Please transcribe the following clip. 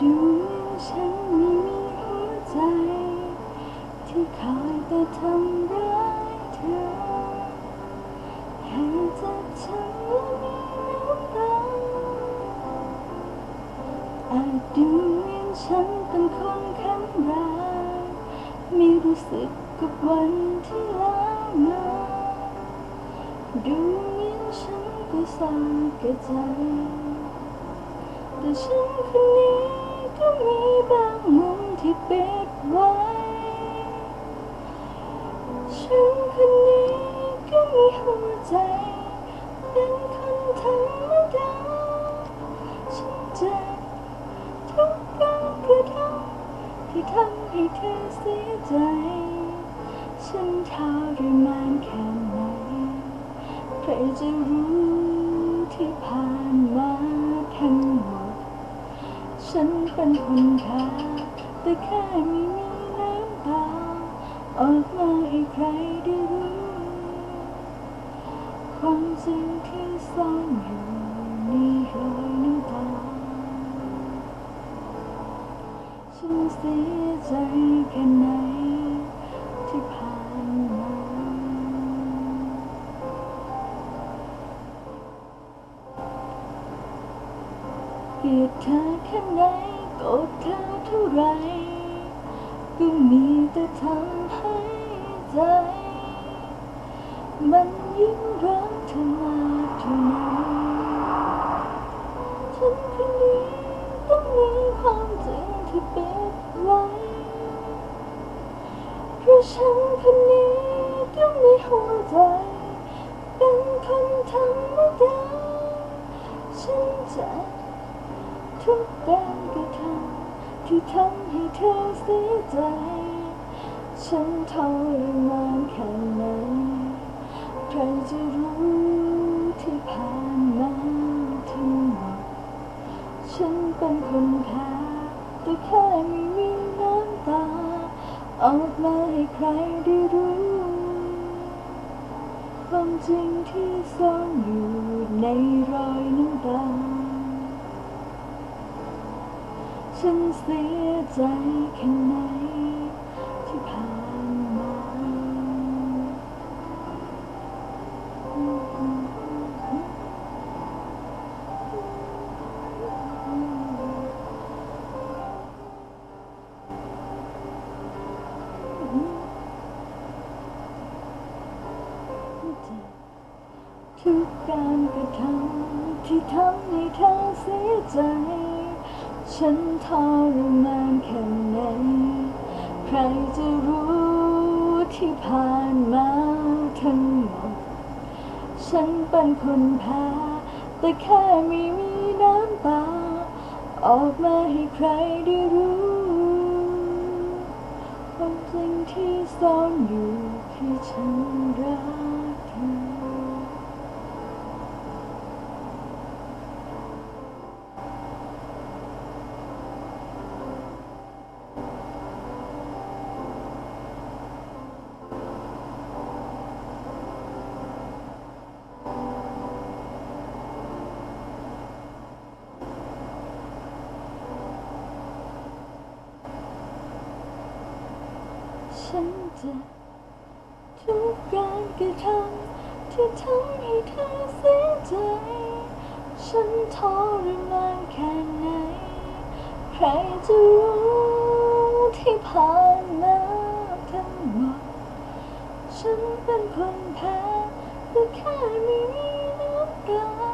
ดูเหมือนฉันไม่มีหัวใจ ที่คอยแต่ทำร้ายเธอ ให้จ็บช้ำและมีน้ำตาอาจดูเหมือนฉันเป็นคนขันร้ายไม่รู้สึกกับวันที่ล้วมาดูเหมือนฉันก็สาแก่ใจ แต่ฉันคนนี้ มีบางมุมที่ปิดไว้ ฉันคนนี้ก็มีหัวใจ เป็นคนธรรมดา ฉันเจ็บทุกการกระทำที่ทำให้เธอเสียใจ ฉันทรมานแค่ไหน ใครจะรู้ที่ผ่านมาทั้ง ฉันเป็นคนพาแต่แค่ไม่มีน้ำตาออกมาให้ใครได้รู้ ความจริงที่ซ่อนอยู่ในรอยน้ำตา ฉันเสียใจแค่ไหน กลียดเธอแค่ไหนโกรธเธอเท่าไร ก็มีแต่ทำให้ใจ มันยิ่งรักเธอมากเท่านั้นฉันคนนี้ต้องมีความจริงที่ปิดไว้เพราะฉันคนนี้ต้องมีหัวใจ เป็นคนธร ทุกการกระทำที่ทำให้เธอเสียใจ ฉันทรมานแค่ไหนใครจะรู้ที่ผ่านมาทั้งหมด ฉันเป็นคนแพ้แต่แค่ไม่มีน้ำตา ออกมาให้ใครได้รู้ความจริงที่ซ่อนอยู่ในรอยน้ำตา ฉันเสียใจแค่ไหนที่ผ่านมา ทุกการกระทำที่ทำให้เธอเสียใจ ฉันทรมานแค่ไหน ใครจะรู้ที่ผ่านมาทั้งหมด ฉันเป็นคนแพ้ แต่แค่ไม่มีน้ำตา ออกมาให้ใครได้รู้ความจริงที่ซ่อนอยู่คือฉันรักเธอ ฉันจะทุกการกระทำที่ทำให้เธอเสียใจ ฉันทรมานแค่ไหน ใครจะรู้ที่ผ่านมาทั้งหมด ฉันเป็นคนแพ้แต่แค่ไม่มีน้ำตา